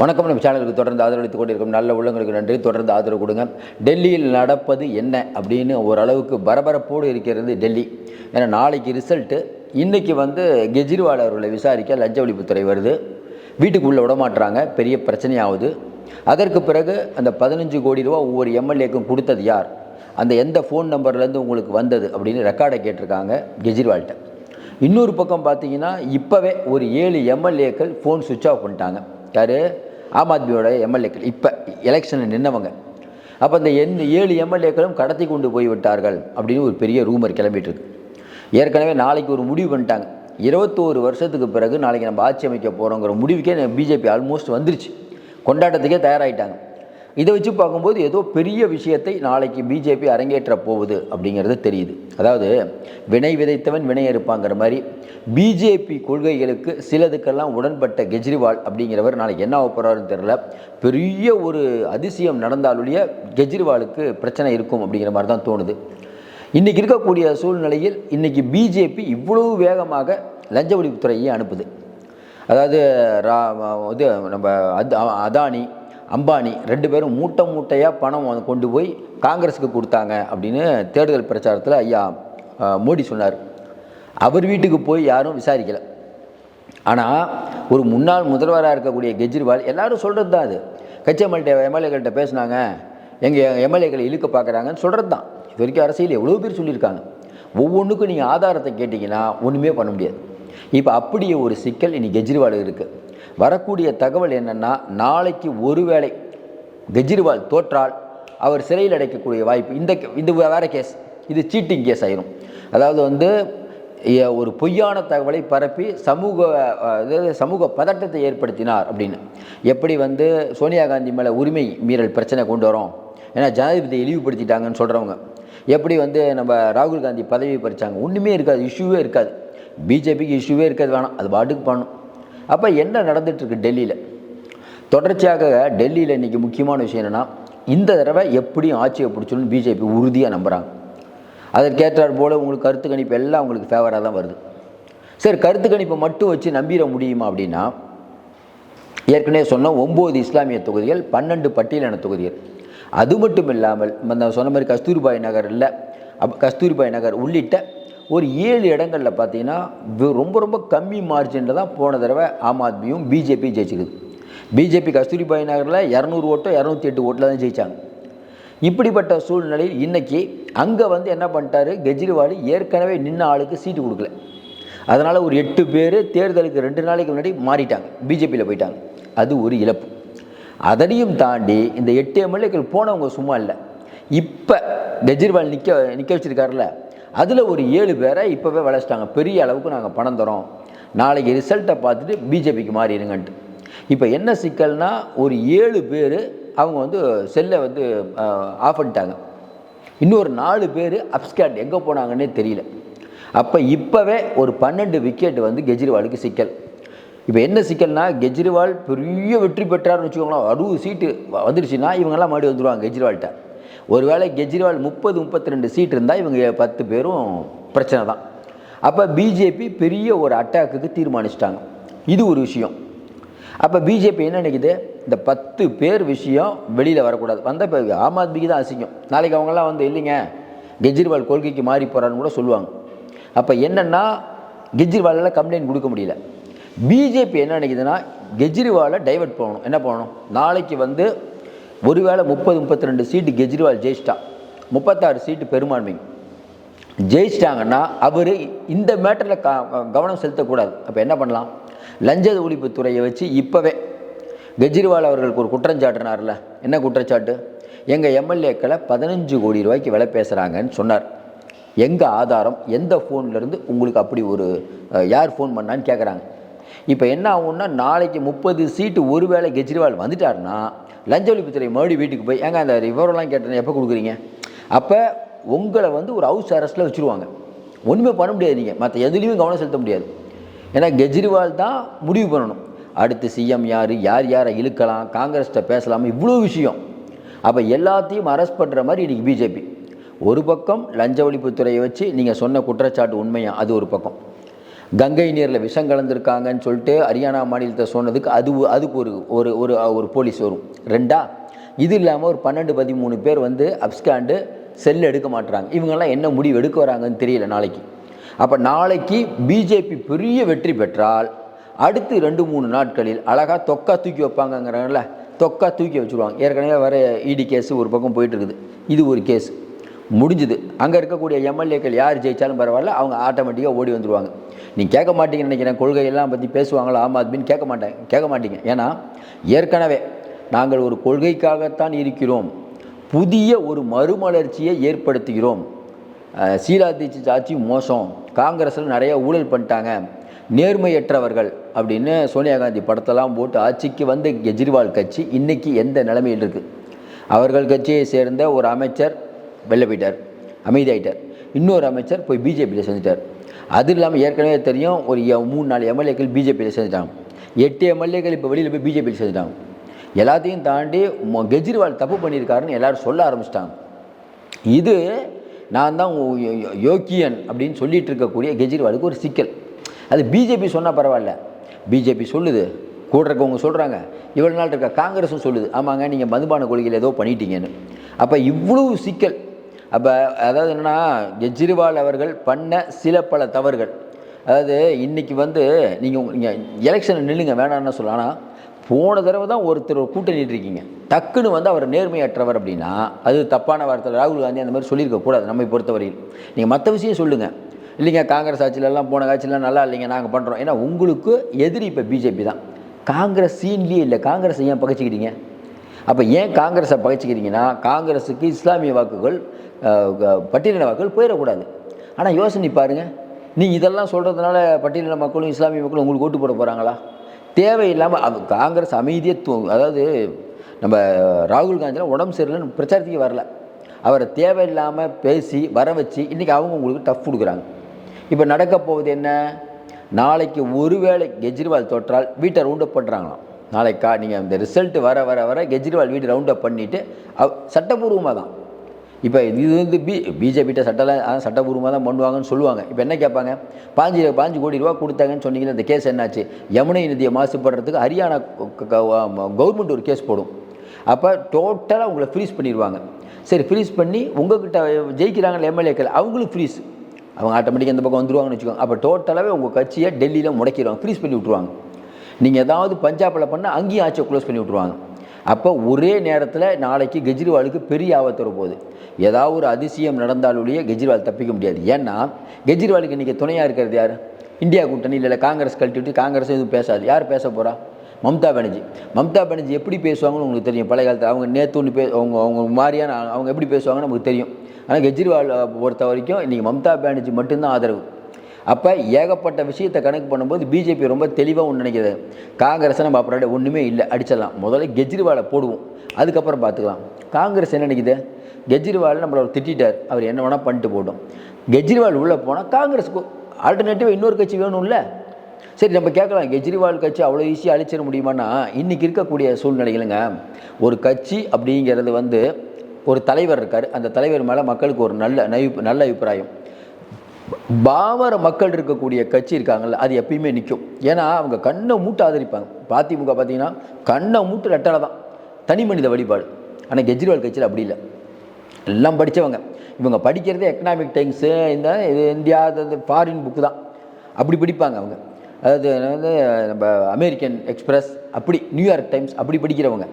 வணக்கம். நம்ம சேனலுக்கு தொடர்ந்து ஆதரவளித்துக் கொண்டிருக்கும் நல்ல உள்ளங்களுக்கு நன்றி. தொடர்ந்து ஆதரவு கொடுங்க. டெல்லியில் நடப்பது என்ன அப்படின்னு ஓரளவுக்கு பரபரப்போடு இருக்கிறது டெல்லி. ஏன்னா நாளைக்கு ரிசல்ட்டு இன்றைக்கி வந்து கெஜ்ரிவால் அவர்களை விசாரிக்க லஞ்ச ஒழிப்புத்துறை வருது. வீட்டுக்குள்ளே விட மாட்டுறாங்க பெரிய பிரச்சனையாகுது அதற்கு பிறகு அந்த பதினஞ்சு கோடி ரூபா ஒவ்வொரு எம்எல்ஏக்கும் கொடுத்தது யார்? அந்த எந்த ஃபோன் நம்பர்லேருந்து உங்களுக்கு வந்தது அப்படின்னு ரெக்கார்டை கேட்டிருக்காங்க கெஜ்ரிவால்கிட்ட. இன்னொரு பக்கம் பார்த்தீங்கன்னா இப்போவே ஒரு ஏழு எம்எல்ஏக்கள் ஃபோன் சுவிட்ச் ஆஃப் பண்ணிட்டாங்க. யார்? ஆம் ஆத்மியோட எம்எல்ஏக்கள். இப்போ எலெக்ஷனில் நின்னவங்க. அப்போ இந்த எண் ஏழு எம்எல்ஏக்களும் கடத்தி கொண்டு போய் விட்டார்கள் அப்படின்னு ஒரு பெரிய ரூமர் கிளம்பிட்டு இருக்கு ஏற்கனவே நாளைக்கு ஒரு முடிவு பண்ணிட்டாங்க. இருபத்தோரு வருஷத்துக்கு பிறகு நாளைக்கு நம்ம ஆட்சி அமைக்க போகிறோங்கிற முடிவுக்கே பிஜேபி ஆல்மோஸ்ட் வந்துருச்சு. கொண்டாட்டத்துக்கே தயாராகிட்டாங்க இதை வச்சு பார்க்கும்போது ஏதோ பெரிய விஷயத்தை நாளைக்கு பிஜேபி அரங்கேற்ற போகுது அப்படிங்கிறது தெரியுது. அதாவது வினை விதைத்தவன் வினை இருப்பாங்கிற மாதிரி பிஜேபி கொள்கைகளுக்கு சிலதுக்கெல்லாம் உடன்பட்ட கெஜ்ரிவால் அப்படிங்கிறவர் நாளைக்கு என்ன ஆக போகிறாருன்னு தெரில பெரிய ஒரு அதிசயம் நடந்தாலுடைய கெஜ்ரிவாலுக்கு பிரச்சனை இருக்கும் அப்படிங்கிற மாதிரி தான் தோணுது. இன்றைக்கி இருக்கக்கூடிய சூழ்நிலையில் இன்றைக்கி பிஜேபி இவ்வளவு வேகமாக லஞ்ச ஒழிப்புத்துறையை அனுப்புது. அதாவது ரா இது நம்ம அத் அதானி அம்பானி ரெண்டு பேரும் மூட்டை மூட்டையாக பணம் கொண்டு போய் காங்கிரஸுக்கு கொடுத்தாங்க அப்படின்னு தேர்தல் பிரச்சாரத்தில் ஐயா மோடி சொன்னார். அவர் வீட்டுக்கு போய் யாரும் விசாரிக்கலை. ஆனால் ஒரு முன்னாள் முதல்வராக இருக்கக்கூடிய கெஜ்ரிவால் எல்லாரும் சொல்கிறது தான் அது. கட்சி எம்எல்ஏகள்கிட்ட எம்எல்ஏக்கள்கிட்ட பேசுனாங்க. எங்கள் எம்எல்ஏக்களை இழுக்க பார்க்குறாங்கன்னு சொல்கிறது தான் இது வரைக்கும் அரசியல் எவ்வளோ பேர் சொல்லியிருக்காங்க. ஒவ்வொன்றுக்கும் நீங்கள் ஆதாரத்தை கேட்டிங்கன்னா ஒன்றுமே பண்ண முடியாது. இப்போ அப்படியே ஒரு சிக்கல் இனி கெஜ்ரிவால் இருக்குது வரக்கூடிய தகவல் என்னென்னா நாளைக்கு ஒருவேளை கெஜ்ரிவால் தோற்றால் அவர் சிறையில் அடைக்கக்கூடிய வாய்ப்பு இந்த இது வேறு கேஸ் இது சீட்டிங் கேஸ் ஆயிரும். அதாவது வந்து ஒரு பொய்யான தகவலை பரப்பி சமூக அதாவது சமூக பதட்டத்தை ஏற்படுத்தினார் அப்படின்னு. எப்படி வந்து சோனியா காந்தி மேலே உரிமை மீறல் பிரச்சனை கொண்டு வரோம்? ஏன்னா ஜனாதிபதியை இழிவுபடுத்திட்டாங்கன்னு சொல்கிறவங்க எப்படி வந்து நம்ம ராகுல் காந்தி பதவி பறித்தாங்க ஒன்றுமே இருக்காது இஷ்யூவே இருக்காது. பிஜேபிக்கு இஷ்யூவே இருக்கிறது வேணாம். அது பாட்டுக்கு பண்ணணும் அப்போ என்ன நடந்துகிட்ருக்கு டெல்லியில்? தொடர்ச்சியாக டெல்லியில் இன்றைக்கி முக்கியமான விஷயம் என்னென்னா இந்த தடவை எப்படியும் ஆட்சியை பிடிச்சணும்னு பிஜேபி உறுதியாக நம்புகிறாங்க அதற்கேற்றாற் போல் உங்களுக்கு கருத்து கணிப்பு எல்லாம் உங்களுக்கு ஃபேவராக தான் வருது. சரி கருத்து கணிப்பை மட்டும் வச்சு நம்பிட முடியுமா அப்படின்னா ஏற்கனவே சொன்ன ஒம்பது இஸ்லாமிய தொகுதிகள் பன்னெண்டு பட்டியலான தொகுதிகள். அது மட்டும் இல்லாமல் நான் சொன்ன மாதிரி கஸ்தூரிபாய் நகர் இல்லை அப் கஸ்தூரிபாய் நகர் உள்ளிட்ட ஒரு ஏழு இடங்களில் பார்த்தீங்கன்னா ரொம்ப ரொம்ப கம்மி மார்ஜினில் தான் போன தடவை ஆம் ஆத்மியும் பிஜேபி ஜெயிச்சுக்குது. பிஜேபி கஸ்தூரிபாய் நகரில் இரநூறு ஓட்டோ இரநூத்தி எட்டு ஓட்டில் தான் ஜெயித்தாங்க இப்படிப்பட்ட சூழ்நிலையில் இன்றைக்கி அங்கே வந்து என்ன பண்ணிட்டாரு? கெஜ்ரிவால் ஏற்கனவே நின்ன ஆளுக்கு சீட்டு கொடுக்கல. அதனால் ஒரு எட்டு பேர் தேர்தலுக்கு ரெண்டு நாளைக்கு முன்னாடி மாறிட்டாங்க. பிஜேபியில் போயிட்டாங்க. அது ஒரு இழப்பு. அதனையும் தாண்டி இந்த எட்டு எம்எல்ஏக்கள் போனவங்க சும்மா இல்லை. இப்போ கெஜ்ரிவால் நிற்க நிற்க வச்சுருக்காருல அதில் ஒரு ஏழு பேரை இப்போவே வளைச்சிட்டாங்க பெரிய அளவுக்கு நாங்கள் பணம் தரோம் நாளைக்கு ரிசல்ட்டை பார்த்துட்டு பிஜேபிக்கு மாறிடுங்கன்ட்டு இப்போ என்ன சிக்கல்னா ஒரு ஏழு பேர் அவங்க வந்து செல்லை வந்து ஆஃப் பண்ணிட்டாங்க. இன்னொரு நாலு பேர் அப்ஸ்கேட் எங்கே போனாங்கன்னே தெரியல. அப்போ இப்போவே ஒரு பன்னெண்டு விக்கெட் வந்து கெஜ்ரிவாலுக்கு சிக்கல். இப்போ என்ன சிக்கல்னா கெஜ்ரிவால் பெரிய வெற்றி பெற்றார்னு வச்சுக்கோங்களேன். அறுபது சீட்டு வந்துடுச்சுன்னா இவங்கெல்லாம் மறுபடியும் வந்துடுவாங்க கெஜ்ரிவால்கிட்ட. ஒருவேளை கெஜ்ரிவால் முப்பது முப்பத்தி ரெண்டு சீட் இருந்தால் இவங்க பத்து பேரும் பிரச்சனை தான். அப்போ பிஜேபி பெரிய ஒரு அட்டாக்குக்கு தீர்மானிச்சிட்டாங்க. இது ஒரு விஷயம். அப்போ பிஜேபி என்ன நினைக்குது? இந்த பத்து பேர் விஷயம் வெளியில் வரக்கூடாது. வந்த பிறகு ஆம் ஆத்மிக்கு தான் அசிங்கம். நாளைக்கு அவங்கெல்லாம் வந்து இல்லைங்க கெஜ்ரிவால் கொள்கைக்கு மாறி போகிறான்னு கூட சொல்லுவாங்க. அப்போ என்னென்னா கெஜ்ரிவாலில் கம்ப்ளைண்ட் கொடுக்க முடியல. பிஜேபி என்ன நினைக்குதுன்னா கெஜ்ரிவாலை டைவர்ட் பண்ணணும். என்ன பண்ணணும்? நாளைக்கு வந்து ஒருவேளை முப்பது முப்பத்தி ரெண்டு சீட்டு கெஜ்ரிவால் ஜெயிச்சிட்டா. முப்பத்தாறு சீட்டு பெரும்பான்மை ஜெயிச்சிட்டாங்கன்னா அவர் இந்த மேட்டரில் க கவனம் செலுத்தக்கூடாது. அப்போ என்ன பண்ணலாம்? லஞ்ச ஒழிப்புத்துறையை வச்சு இப்போவே கெஜ்ரிவால் அவர்களுக்கு ஒரு குற்றஞ்சாட்டினார்ல என்ன குற்றச்சாட்டு? எங்கள் எம்எல்ஏக்களை பதினஞ்சு கோடி ரூபாய்க்கு விலை பேசுகிறாங்கன்னு சொன்னார். எங்கள் ஆதாரம் எந்த ஃபோன்லேருந்து உங்களுக்கு அப்படி ஒரு யார் ஃபோன் பண்ணான்னு கேட்குறாங்க இப்போ என்ன ஆகும்னா நாளைக்கு முப்பது சீட்டு ஒருவேளை கெஜ்ரிவால் வந்துட்டாருன்னா லஞ்ச ஒழிப்புத்துறை மறுபடியும் வீட்டுக்கு போய் ஏங்க அந்த விவரம்லாம் கேட்டேன் எப்போ கொடுக்குறீங்க? அப்போ உங்களை வந்து ஒரு ஹவுஸ் அரெஸ்ட்டில் வச்சுருவாங்க. ஒன்றுமே பண்ண முடியாது நீங்கள் மற்ற எதுலேயும் கவனம் செலுத்த முடியாது. ஏன்னா கெஜ்ரிவால் தான் முடிவு பண்ணணும். அடுத்து சிஎம் யார் யார் யாரை இழுக்கலாம் காங்கிரஸ்கிட்ட பேசலாமா இவ்வளோ விஷயம். அப்போ எல்லாத்தையும் அரெஸ்ட் பண்ணுற மாதிரி இன்றைக்கி பிஜேபி ஒரு பக்கம் லஞ்ச ஒழிப்புத்துறையை வச்சு நீங்கள் சொன்ன குற்றச்சாட்டு உண்மையாக அது ஒரு பக்கம். கங்கை நீரில் விஷம் கலந்துருக்காங்கன்னு சொல்லிட்டு ஹரியானா மாநிலத்தை சொன்னதுக்கு அது அதுக்கு ஒரு ஒரு ஒரு ஒரு போலீஸ் வரும். ரெண்டா இது இல்லாமல் ஒரு பன்னெண்டு பதிமூணு பேர் வந்து அப்ஸ்காண்டு செல் எடுக்க மாட்டுறாங்க இவங்கெல்லாம் என்ன முடிவு எடுக்க வராங்கன்னு தெரியல நாளைக்கு. அப்போ நாளைக்கு பிஜேபி பெரிய வெற்றி பெற்றால் அடுத்து ரெண்டு மூணு நாட்களில் அழகாக தொக்கா தூக்கி வைப்பாங்கங்கிறாங்கல்ல தொக்கா தூக்கி வச்சுருவாங்க. ஏற்கனவே வர இடி கேஸ் ஒரு பக்கம் போயிட்டு இருக்குது இது ஒரு கேஸ். முடிஞ்சுது. அங்கே இருக்கக்கூடிய எம்எல்ஏக்கள் யார் ஜெயிச்சாலும் பரவாயில்ல அவங்க ஆட்டோமேட்டிக்காக ஓடி வந்துடுவாங்க நீ கேட்க மாட்டீங்கன்னு நினைக்கிறேன். கொள்கையெல்லாம் பற்றி பேசுவாங்களா? ஆம் ஆத்மின்னு கேட்க மாட்டேன். கேட்க மாட்டீங்க. ஏன்னா ஏற்கனவே நாங்கள் ஒரு கொள்கைக்காகத்தான் இருக்கிறோம். புதிய ஒரு மறுமலர்ச்சியை ஏற்படுத்துகிறோம். அஹ் ஷீலா தீட்சித் ஆட்சி மோசம். காங்கிரஸில் நிறைய ஊழல் பண்ணிட்டாங்க. நேர்மையற்றவர்கள் அப்படின்னு சோனியா காந்தி படத்தெல்லாம் போட்டு ஆட்சிக்கு வந்த கெஜ்ரிவால் கட்சி இன்றைக்கி எந்த நிலைமையில் இருக்குது அவர்கள் கட்சியை சேர்ந்த ஒரு அமைச்சர் வெளில போயிட்டார். அமைதியாயிட்டார். இன்னொரு அமைச்சர் போய் பிஜேபியில் செஞ்சிட்டார் அது இல்லாமல் ஏற்கனவே தெரியும் ஒரு மூணு நாலு எம்எல்ஏக்கள் பிஜேபியில் சேர்ந்துட்டாங்க. எட்டு எம்எல்ஏக்கள் இப்போ வெளியில் போய் பிஜேபியில் சேர்ந்துட்டாங்க. எல்லாத்தையும் தாண்டி கெஜ்ரிவால் தப்பு பண்ணியிருக்காருன்னு எல்லோரும் சொல்ல ஆரம்பிச்சிட்டாங்க. இது நான் தான் யோக்கியன் அப்படின்னு சொல்லிட்டு இருக்கக்கூடிய கெஜ்ரிவாலுக்கு ஒரு சிக்கல். அது பிஜேபி சொன்னால் பரவாயில்ல. பிஜேபி சொல்லுது கூட இருக்கவங்க சொல்கிறாங்க இவ்வளோ நாள் இருக்க காங்கிரஸும் சொல்லுது ஆமாங்க நீங்கள் மதுபான கொள்கையில் ஏதோ பண்ணிட்டீங்கன்னு. அப்போ இவ்வளவு சிக்கல் அப்போ அதாவது என்னென்னா கெஜ்ரிவால் அவர்கள் பண்ண சில பல தவறுகள். அதாவது இன்றைக்கி வந்து நீங்கள் நீங்கள் எலெக்ஷனில் நில்லுங்க வேணான்னு சொல்லலாம் ஆனால் போன தடவை தான் ஒருத்தர் ஒரு கூட்டணி இருக்கீங்க டக்குன்னு வந்து அவர் நேர்மையற்றவர் அப்படின்னா அது தப்பான வார்த்தை. ராகுல் காந்தி அந்த மாதிரி சொல்லியிருக்க கூடாது நம்மை பொறுத்தவரையில். நீங்கள் மற்ற விஷயம் சொல்லுங்கள் இல்லைங்க காங்கிரஸ் ஆட்சியிலலாம் போன ஆட்சியிலாம் நல்லா இல்லைங்க நாங்கள் பண்ணுறோம் ஏன்னா உங்களுக்கு எதிரி இப்போ பிஜேபி தான். காங்கிரஸ் சீன்லேயே இல்லை. காங்கிரஸ் ஏன் பகைச்சிக்கிறீங்க அப்போ ஏன் காங்கிரஸை பகைச்சிக்கிறீங்கன்னா காங்கிரஸுக்கு இஸ்லாமிய வாக்குகள் பட்டியலின வாக்குகள் போயிடக்கூடாது. ஆனால் யோசனை பாருங்கள் நீங்கள் இதெல்லாம் சொல்கிறதுனால பட்டியலின மக்களும் இஸ்லாமிய மக்களும் உங்களுக்கு ஓட்டு போட போகிறாங்களா தேவையில்லாமல் காங்கிரஸ் அமைதியை தூ அதாவது நம்ம ராகுல் காந்திலாம் உடம்பு சரியில்லைன்னு பிரச்சாரத்துக்கு வரல. அவரை தேவையில்லாமல் பேசி வர வச்சு இன்றைக்கி அவங்க உங்களுக்கு டஃப் கொடுக்குறாங்க. இப்போ நடக்க போவது என்ன? நாளைக்கு ஒருவேளை கெஜ்ரிவால் தொற்றால் வீட்டை ரவுண்டப் பண்ணுறாங்களாம். நாளைக்கு கா நீங்கள் இந்த ரிசல்ட் வர வர வர கெஜ்ரிவால் வீடு ரவுண்ட் அப் பண்ணிவிட்டு அவ் சட்டப்பூர்வமாக தான் இப்போ இது வந்து பி பிஜேபிட்ட சட்டம்லாம் சட்டபூர்வமாக தான் பண்ணுவாங்கன்னு சொல்லுவாங்க. இப்போ என்ன கேட்பாங்க? பாஞ்சு பாஞ்சு கோடி ரூபா கொடுத்தாங்கன்னு சொன்னீங்கன்னா இந்த கேஸ் என்னாச்சு? யமுனை நிதியை மாசுபடுறதுக்கு ஹரியானா கவர்மெண்ட் ஒரு கேஸ் போடும். அப்போ டோட்டலாக உங்களை ஃப்ரீஸ் பண்ணிடுவாங்க சரி ஃப்ரீஸ் பண்ணி உங்ககிட்ட ஜெயிக்கிறாங்கல்ல எம்எல்ஏக்கள் அவங்களும் ஃப்ரீஸ் அவங்க ஆட்டோமேட்டிக்காக இந்த பக்கம் வந்துருவாங்கன்னு வச்சுக்கோங்க. அப்போ டோட்டலாகவே உங்கள் கட்சியை டெல்லியில் முடக்கிடுவாங்க. ஃப்ரீஸ் பண்ணி விட்ருவாங்க நீங்கள் ஏதாவது பஞ்சாபில் பண்ணால் அங்கேயும் ஆட்சியை க்ளோஸ் பண்ணி விட்ருவாங்க அப்போ ஒரே நேரத்தில் நாளைக்கு கெஜ்ரிவாலுக்கு பெரிய ஆபத்து வரப்போகுது. ஏதாவது ஒரு அதிசயம் நடந்தாலுடைய கெஜ்ரிவால் தப்பிக்க முடியாது. ஏன்னா கெஜ்ரிவாலுக்கு இன்றைக்கி துணையாக இருக்கிறது யார்? இந்தியா கூட்டணி இல்லை காங்கிரஸ் கழட்டி விட்டு காங்கிரஸ் எதுவும் பேசாது. யார் பேச போகிறா மம்தா பானர்ஜி. மம்தா பானர்ஜி எப்படி பேசுவாங்கன்னு உங்களுக்கு தெரியும். பழைய காலத்தில் அவங்க நேற்று ஒன்று பே அவங்க அவங்க மாதிரியான அவங்க எப்படி பேசுவாங்கன்னு நமக்கு தெரியும். ஆனால் கெஜ்ரிவால் பொறுத்த வரைக்கும் இன்றைக்கி மம்தா பானர்ஜி மட்டும்தான் ஆதரவு. அப்போ ஏகப்பட்ட விஷயத்தை கணக்கு பண்ணும்போது பிஜேபி ரொம்ப தெளிவாக ஒன்று நினைக்கிறது காங்கிரஸை நம்ம அப்புறம் ஒன்றுமே இல்லை அடிச்சிடலாம். முதல்ல கெஜ்ரிவாலை போடுவோம். அதுக்கப்புறம் பார்த்துக்கலாம். காங்கிரஸ் என்ன நினைக்குது? கெஜ்ரிவால் நம்மளை அவர் திட்டார் அவர் என்ன வேணால் பண்ணிட்டு போட்டோம் கெஜ்ரிவால் உள்ளே போனால் காங்கிரஸுக்கு ஆல்டர்னேட்டிவ் இன்னொரு கட்சி வேணும்ல? சரி நம்ம கேட்கலாம். கெஜ்ரிவால் கட்சி அவ்வளோ ஈஸியாக அழிச்சிட முடியுமான்னா இன்றைக்கி இருக்கக்கூடிய சூழ்நிலைகளுங்க ஒரு கட்சி அப்படிங்கிறது வந்து ஒரு தலைவர் இருக்கார். அந்த தலைவர் மேலே மக்களுக்கு ஒரு நல்ல நல்ல அபிப்பிராயம். பாமர மக்கள் இருக்கக்கூடிய கட்சி இருக்காங்கல்ல அது எப்பயுமே நிற்கும் ஏன்னா அவங்க கண்ணை மூட்டு ஆதரிப்பாங்க. அதிமுக பார்த்தீங்கன்னா கண்ணை மூட்டு ரெட்டலை தான். தனி மனித வழிபாடு. ஆனால் கெஜ்ரிவால் கட்சியில் அப்படி இல்லை. எல்லாம் படித்தவங்க இவங்க படிக்கிறதே எக்கனாமிக் டைம்ஸு இந்த இது இந்தியா ஃபாரின் புக்கு தான். அப்படி படிப்பாங்க அவங்க. அதாவது வந்து நம்ம அமெரிக்கன் எக்ஸ்பிரஸ் அப்படி நியூயார்க் டைம்ஸ் அப்படி படிக்கிறவங்க.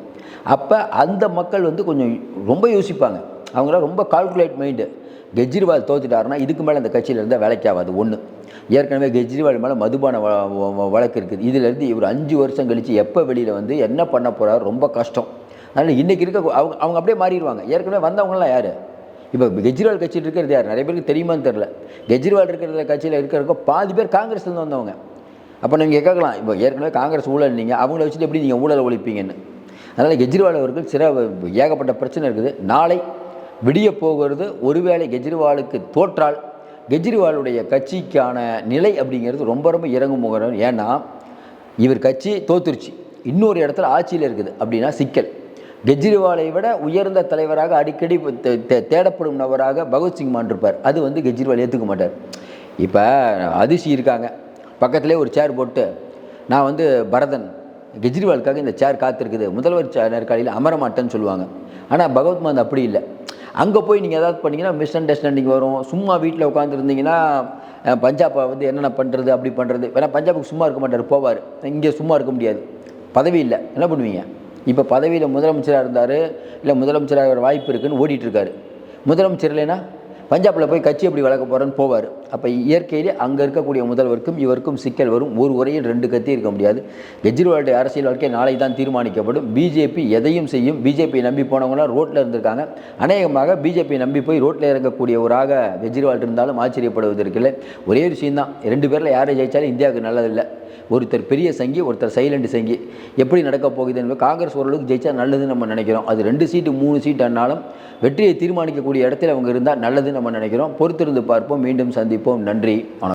அப்போ அந்த மக்கள் வந்து கொஞ்சம் ரொம்ப யோசிப்பாங்க. அவங்களாம் ரொம்ப கால்குலேட் மைண்டு கெஜ்ரிவால் தோத்துட்டாருன்னா இதுக்கு மேலே அந்த கட்சியில் இருந்தால் வேலைக்கு ஆகாது ஒன்று ஏற்கனவே கெஜ்ரிவால் மேலே மதுபான வழக்கு இருக்குது. இதிலேருந்து இவர் அஞ்சு வருஷம் கழித்து எப்போ வெளியில் வந்து என்ன பண்ண போகிறாரு ரொம்ப கஷ்டம். அதனால் இன்றைக்கி இருக்க அவங்க அவங்க அப்படியே மாறிடுவாங்க. ஏற்கனவே வந்தவங்களாம் யார்? இப்போ கெஜ்ரிவால் கட்சியில் இருக்கிறது யார்? நிறைய பேருக்கு தெரியுமான்னு தெரில கெஜ்ரிவால் இருக்கிற கட்சியில் இருக்கிறக்க பாதி பேர் காங்கிரஸ்லேருந்து வந்தவங்க. அப்போ நீங்கள் கேட்கலாம் இப்போ ஏற்கனவே காங்கிரஸ் ஊழல் நீங்கள் அவங்கள வச்சுட்டு எப்படி நீங்கள் ஊழலை ஒழிப்பீங்கன்னு. அதனால் கெஜ்ரிவால் அவர்கள் சில ஏகப்பட்ட பிரச்சனை இருக்குது. நாளை விடிய போகிறது ஒருவேளை கெஜ்ரிவாலுக்கு தோற்றால் கெஜ்ரிவாலுடைய கட்சிக்கான நிலை அப்படிங்கிறது ரொம்ப ரொம்ப இறங்கும் போகிறது ஏன்னா இவர் கட்சி தோத்துருச்சு. இன்னொரு இடத்துல ஆட்சியில் இருக்குது அப்படின்னா சிக்கல். கெஜ்ரிவாலை விட உயர்ந்த தலைவராக அடிக்கடி தே- தே- தேடப்படும் நபராக பகத்சிங் மான் இருப்பார் அது வந்து கெஜ்ரிவால் ஏற்றுக்க மாட்டார். இப்போ அதிசி இருக்காங்க. பக்கத்திலே ஒரு சேர் போட்டு நான் வந்து பரதன். கெஜ்ரிவாலுக்காக இந்த சேர் காத்திருக்குது. முதல்வர் சே- நேர்காணலில் அமர மாட்டேன்னு சொல்லுவாங்க. ஆனால் பகவத் மான் அப்படி இல்லை. அங்கே போய் நீங்கள் ஏதாவது பண்ணிங்கன்னா மிஸ் அண்டர்ஸ்டாண்டிங் வரும். சும்மா வீட்டில் உட்காந்துருந்தீங்கன்னா பஞ்சாப்பை வந்து என்னென்ன பண்ணுறது அப்படி பண்ணுறது ஏன்னா பஞ்சாபுக்கு சும்மா இருக்க மாட்டார் போவார். இங்கே சும்மா இருக்க முடியாது. பதவி இல்லை. என்ன பண்ணுவீங்க? இப்போ பதவியில் முதலமைச்சராக இருந்தார் இல்லை முதலமைச்சராக வாய்ப்பு இருக்குதுன்னு ஓடிட்டுருக்காரு முதலமைச்சர் இல்லைன்னா பஞ்சாபில் போய் கட்சி எப்படி வளர்க்க போகிறேன்னு போவார். அப்போ இயற்கையிலே அங்கே இருக்கக்கூடிய முதல்வருக்கும் இவருக்கும் சிக்கல் வரும். ஒரு உரையில் ரெண்டு கத்தி இருக்க முடியாது. கெஜ்ரிவாலுடைய அரசியல் வாழ்க்கை நாளை தான் தீர்மானிக்கப்படும். பிஜேபி எதையும் செய்யும். பிஜேபி நம்பி போனவங்களாம் ரோட்டில் இருந்திருக்காங்க. அநேகமாக பிஜேபி நம்பி போய் ரோட்டில் இறங்கக்கூடியவராக கெஜ்ரிவால் இருந்தாலும் ஆச்சரியப்படுவதற்கில்லை ஒரே விஷயம்தான். ரெண்டு பேரில் யாரை ஜெயிச்சாலும் இந்தியாவுக்கு நல்லதில்லை. ஒருத்தர் பெரிய சங்கி ஒருத்தர் சைலண்ட் சங்கி. எப்படி நடக்க போகுது என்பது காங்கிரஸ் ஓரளவுக்கு ஜெயிச்சா நல்லதுன்னு நம்ம நினைக்கிறோம். அது ரெண்டு சீட்டு மூணு சீட்டு ஆனாலும் வெற்றியை தீர்மானிக்கக்கூடிய இடத்துல அவங்க இருந்தால் நல்லதுன்னு நம்ம நினைக்கிறோம். பொறுத்திருந்து பார்ப்போம். மீண்டும் சந்திப்போம். நன்றி. வணக்கம்.